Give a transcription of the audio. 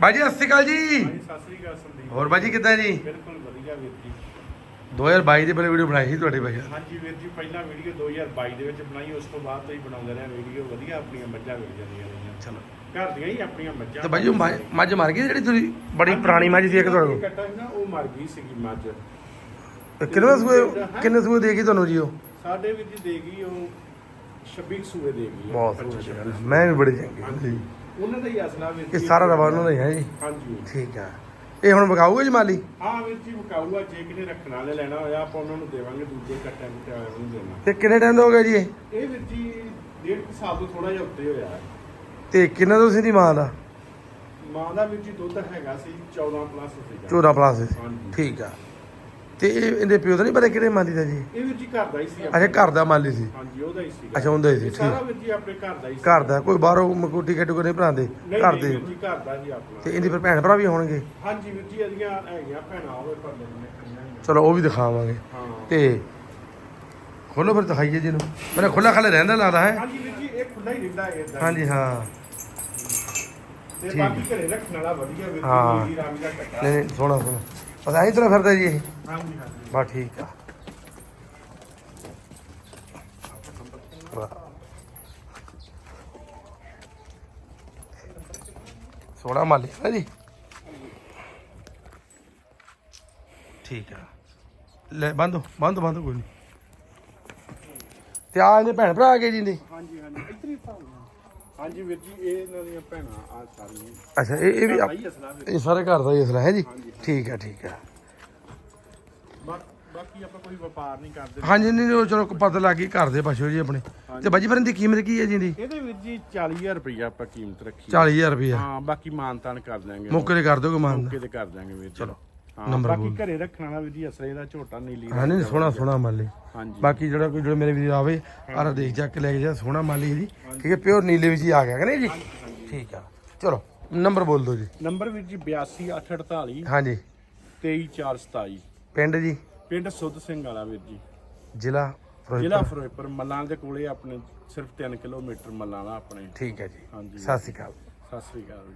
ਬਾਜੀ ਸਤਿ ਸ਼੍ਰੀ ਅਕਾਲ ਜੀ। ਸਤਿ ਸ੍ਰੀ ਅਕਾਲ ਸੰਦੀਪ। ਹੋਰ ਬਾਜੀ ਕਿੱਦਾਂ ਜੀ? ਬਿਲਕੁਲ ਵਧੀਆ ਵੀਰ ਜੀ। 2022 ਦੀ ਪਹਿਲੇ ਵੀਡੀਓ ਬਣਾਈ ਸੀ ਤੁਹਾਡੇ ਭਾਈ ਹਾਂਜੀ ਵੀਰ ਜੀ ਪਹਿਲਾਂ ਵੀਡੀਓ 2022 ਦੇ ਵਿੱਚ ਬਣਾਈ ਉਸ ਤੋਂ ਬਾਅਦ ਤੋਂ ਹੀ ਬਣਾਉਂਦੇ ਰਹੇ ਵੀਡੀਓ। ਵਧੀਆ ਆਪਣੀਆਂ ਮੱਝਾਂ ਵਿਕ ਜਾਂਦੀਆਂ ਰਹੀਆਂ। ਚਲੋ। ਘਰ ਦੀਆਂ ਹੀ ਆਪਣੀਆਂ ਮੱਝਾਂ। ਤੇ ਉਹ ਮੱਝ- ਮੱਝ ਮਰ ਗਈ ਜਿਹੜੀ ਤੁਸੀਂ ਬੜੀ ਪੁਰਾਣੀ ਮੱਝ ਸੀ ਇੱਕ ਤੁਹਾਡੇ ਕੋਲ? ਕੱਟਾ ਸੀ ਨਾ ਉਹ ਮਰ ਗਈ ਸੀਗੀ ਮੱਝ। ਕਿੰਨੇ ਸੂਏ ਕਿੰਨੇ ਸੂਏ ਦੇ ਗਈ ਤੁਹਾਨੂੰ ਜੀ ਉਹ? ਸਾਡੇ ਵੀਰ ਜੀ ਦੇ ਗਈ ਉਹ 26 ਸੂਏ ਦੇ ਗਈ ਬਹੁਤ। ਮੈਂ ਵੀ ਬੜੀ ਚੰਗੀ ਹਾਂਜੀ। ਉਹਨਾਂ ਦਾ ਹੀ ਅਸਲਾ ਵੀਰ ਇਹ ਸਾਰਾ ਰਵਾ ਉਹਨਾਂ ਦਾ ਹੀ ਹੈ ਜੀ? ਹਾਂਜੀ ਠੀਕ ਆ। ਇਹ ਹੁਣ ਵਿਕਾਊਗਾ ਜੀ ਮਾਲੀ? ਹਾਂ ਵੀਰ ਜੀ ਵਿਕਾਊਗਾ ਜੇ ਕਿਨੇ ਰੱਖਣ ਵਾਲੇ ਲੈਣਾ ਹੋਇਆ ਆਪਾਂ ਉਹਨਾਂ ਨੂੰ ਦੇਵਾਂਗੇ ਦੂਜੇ ਕੱਟਿਆਂ ਕੁੱਟਿਆਂ ਵਾਲਿਆਂ ਨੂੰ ਦੇਣਾ ਤੇ ਕਿੰਨੇ ਟਾਈਮ ਦਾ ਹੋ ਗਿਆ ਜੀ ਇਹ? ਇਹ ਵੀਰ ਜੀ ਡੇਢ ਕੁ ਸਾਲ ਤੋਂ ਥੋੜਾ ਜਿਹਾ ਉੱਤੇ ਹੋਇਆ। ਹੈ ਤੇ ਕਿੰਨਾ ਤੁਸੀਂ ਦੀ ਮਾਂ ਦਾ? ਮਾਂ ਦਾ ਵੀਰ ਜੀ ਦੁੱਧ ਹੈਗਾ ਸੀ 14 ਪਲੱਸ ਸੀਗਾ 14 ਪਲਾਸ ਸੀ ਹਾਂਜੀ। ਠੀਕ ਆ। ਤੇ ਇਹ ਇਹਦੇ ਪਿਓ ਤਾਂ ਨਹੀਂ ਪਤਾ ਕਿਹੜੇ ਮਾਲੀ ਦਾ ਜੀ? ਇਹ ਵੀਰ ਜੀ ਘਰ ਦਾ ਹੀ ਸੀ ਅੱਛਾ ਘਰ ਦਾ ਮਾਲੀ ਸੀ। ਹਾਂਜੀ ਉਹਦਾ ਹੀ ਸੀਗਾ ਅੱਛਾ ਉਹਦਾ ਹੀ ਸੀ ਠੀਕ। ਸਾਰਾ ਵੀਰ ਜੀ ਆਪਣੇ ਘਰ ਦਾ ਹੀ ਸੀ। ਘਰ ਦਾ ਕੋਈ ਬਾਹਰੋਂ ਮਕੂਟੀ ਕਟੂ ਨਹੀਂ ਭਰਾਉਂਦੇ ਨਹੀਂ ਘਰ ਨਹੀਂ ਦੇ। ਵੀਰ ਜੀ ਘਰ ਦਾ ਹੀ ਆਪਣਾ। ਤੇ ਇਹਦੀ ਫਿਰ ਭੈਣ ਭਰਾ ਵੀ ਹੋਣਗੇ? ਹਾਂਜੀ ਵੀਰ ਜੀ ਇਹਦੀਆਂ ਹੈਗੀਆਂ ਭੈਣਾਂ ਹੋਵੇ ਪਰ ਨੇ ਖੜੀਆਂ ਹੀ ਚਲੋ ਉਹ ਵੀ ਦਿਖਾਵਾਂਗੇ। ਹਾਂ। ਤੇ ਖੋਲੋ ਫਿਰ ਦਿਖਾਈਏ ਜੀ ਨੂੰ ਮੈਨੂੰ ਖੁੱਲਾ ਖਾਲੇ ਰਹਿੰਦਾ ਲੱਗਦਾ ਹੈ? ਹਾਂਜੀ ਵੀਰ ਜੀ ਇਹ ਖੁੱਲਾ ਹੀ ਰਹਿੰਦਾ ਹੈ। ਏਦਾਂ ਹਾਂਜੀ ਹਾਂ। ਤੇ ਠੀਕ। ਬਾਕੀ ਘਰੇ ਰੱਖਣ ਵਾਲਾ ਵਧੀਆ ਵੀਰ ਹਾਂ। ਜੀ ਨੀਲੀ ਰੰਗ ਦਾ ਕੱਟਾ। ਨਹੀਂ ਨਹੀਂ ਸੋਹਣਾ ਸੋਹਣਾ। ਪਤਾ ਨਹੀਂ ਤਰ੍ਹਾਂ ਫਿਰਦਾ ਜੀ ਇਹ? ਹਾਂਜੀ ਹਾਂਜੀ ਬਸ ਠੀਕ ਆ। ਵਾਹ। ਸੋਹਣਾ ਮਾਲੀ ਹੈ ਜੀ। ਠੀਕ ਆ। ਲੈ ਬੰਦੋ ਬੰਦੋ ਬੰਦੋ ਕੋਈ ਨਹੀਂ ਤੇ ਆ ਇਹਦੇ ਭੈਣ ਭਰਾ ਆ ਗਏ ਜੀ ਇਹਦੇ। ਹਾਂਜੀ ਹਾਂਜੀ। ਇੱਧਰ ਹੀ ਹਾਂਜੀ ਵੀਰ ਜੀ ਇਹ ਇਹਨਾਂ ਦੀਆਂ ਭੈਣਾਂ ਆ ਸਾਰੀਆਂ। ਅੱਛਾ ਇਹ ਇਹ ਵੀ ਘਰ ਆਪ- ਦਾ ਹੀ ਅਸਲਾ ਵੀਰ। ਇਹ ਸਾਰੇ ਘਰ ਦਾ ਹੀ ਅਸਲਾ ਹੈ ਜੀ। ਠੀਕ ਆ ਠੀਕ ਬਾ- ਬਾਕੀ ਆਪਾਂ ਕੋਈ ਵਪਾਰ ਨਹੀਂ ਕਰਦੇ। ਹਾਂਜੀ ਨਹੀਂ ਨਹੀਂ, ਉਹ ਚਲੋ ਪਤਾ ਲੱਗ ਗਈ ਘਰ ਦੇ ਪਸ਼ੂ ਜੀ ਆਪਣੇ। ਤੇ ਬਾਜੀ ਫਿਰ ਇਹਦੀ ਕੀਮਤ ਕੀ ਹੈ ਜੀ ਇਹਦੀ? ਇਹਦੇ ਵਿੱਚ ਜੀ 40000 ਰੁਪਇਆ ਆਪਾਂ ਕੀਮਤ ਰੱਖੀ 40000 ਰੁਪਏ ਹਾਂ ਬਾਕੀ ਮਾਨਤਾਨ ਕਰ ਦਿਆਂਗੇ ਮੌਕੇ ਤੇ ਕਰ ਦੋਗੇ ਮਾਨ ਮੌਕੇ ਤੇ ਕਰ ਦਿਆਂਗੇ ਵੀਰ ਜੀ। ਚਲੋ, ਹਾਂ, ਨੰਬਰ ਬਾਕੀ। ਘਰੇ ਰੱਖਣ ਵਾਲਾ ਵੀਰ ਜੀ ਅਸਲੇ ਦਾ ਝੋਟਾ ਨੀਲੀ ਹਾਂ ਨਹੀਂ ਸੋਹਣਾ ਸੋਹਣਾ ਮਾਲੀ। ਹਾਂਜੀ। ਬਾਕੀ ਜਿਹੜਾ ਕੋਈ ਜਿਹੜਾ ਮੇਰੇ ਵੀਰ ਆਵੇ ਆਰਾ ਦੇਖ ਜਾ ਕੇ ਲੈ ਕੇ ਜਾ ਸੋਹਣਾ ਮਾਲੀ ਜੀ। ਠੀਕ ਹੈ ਪਿਓਰ ਨੀਲੇ ਵਿੱਚ ਹੀ ਆ ਗਿਆ ਕਿ ਨਹੀਂ ਜੀ? ਠੀਕ ਆ। ਚਲੋ ਨੰਬਰ ਬੋਲ ਦਿਓ ਜੀ। ਨੰਬਰ ਵੀਰ ਜੀ 82848 ਹਾਂਜੀ। 23427 ਪਿੰਡ ਜੀ? ਪਿੰਡ ਸੁੱਧ ਸਿੰਘ ਵਾਲਾ ਵੀਰ ਜੀ। ਜ਼ਿਲ੍ਹਾ ਜ਼ਿਲ੍ਹਾ ਫਿਰੋਜ਼ਪੁਰ ਫਿਰੋਜ਼ਪੁਰ ਮੱਲਾਂ ਦੇ ਕੋਲੇ ਆਪਣੇ ਸਿਰਫ 3 ਕਿਲੋਮੀਟਰ ਮੱਲਾਂ ਦਾ ਆਪਣੇ। ਠੀਕ ਹੈ ਜੀ। ਹਾਂਜੀ। ਸਤਿ ਸ਼੍ਰੀ ਅਕਾਲ। ਸਤਿ ਸ੍ਰੀ ਅਕਾਲ ਜੀ।